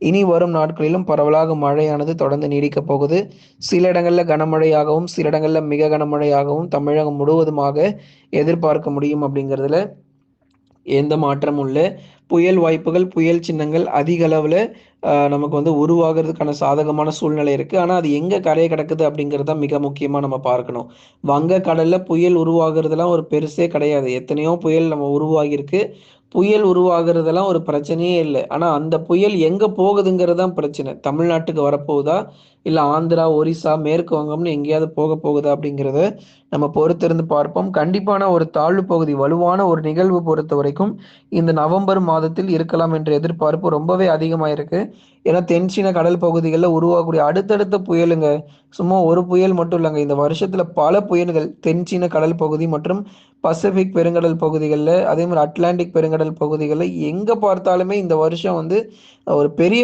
இனி வரும் நாட்களிலும் பரவலாக மழையானது தொடர்ந்து நீடிக்கப் போகுது. சில இடங்களில் கனமழையாகவும் சில இடங்களில் மிக கனமழையாகவும் தமிழகம் முழுவதுமாக எதிர்பார்க்க முடியும் அப்படிங்கிறதுல எந்த மாற்றமும் இல்லை. புயல் வாய்ப்புகள் புயல் சின்னங்கள் அதிக அளவில் நமக்கு வந்து உருவாகிறதுக்கான சாதகமான சூழ்நிலை இருக்குது ஆனால் அது எங்கே கரையை கிடக்குது அப்படிங்கிறது தான் மிக முக்கியமாக நம்ம பார்க்கணும். வங்க கடலில் புயல் உருவாகிறதுலாம் ஒரு பெருசே கிடையாது. எத்தனையோ புயல் நம்ம உருவாகியிருக்கு. புயல் உருவாகிறதெல்லாம் ஒரு பிரச்சனையே இல்லை. ஆனால் அந்த புயல் எங்கே போகுதுங்கிறது தான் பிரச்சனை. தமிழ்நாட்டுக்கு வரப்போகுதா? இல்லை ஆந்திரா ஒரிசா மேற்கு வங்கம்னு எங்கேயாவது போக போகுதா அப்படிங்கிறத நம்ம பொறுத்திருந்து பார்ப்போம். கண்டிப்பான ஒரு தாழ்வு பகுதி வலுவான ஒரு நிகழ்வு பொறுத்த வரைக்கும் இந்த நவம்பர் மாதம் மாதத்தில் இருக்கலாம் என்ற எதிர்பார்ப்பு ரொம்பவே அதிகமாக இருக்கு ஏன்னா தென்சீன கடல் பகுதிகளில் உருவாகக்கூடிய அடுத்தடுத்த புயலுங்க சும்மா ஒரு புயல் மட்டும் இல்லைங்க. இந்த வருஷத்துல பல புயல்கள் தென்சீன கடல் பகுதி மற்றும் பசிபிக் பெருங்கடல் பகுதிகளில் அதே மாதிரி அட்லாண்டிக் பெருங்கடல் பகுதிகளில் எங்கே பார்த்தாலுமே இந்த வருஷம் வந்து ஒரு பெரிய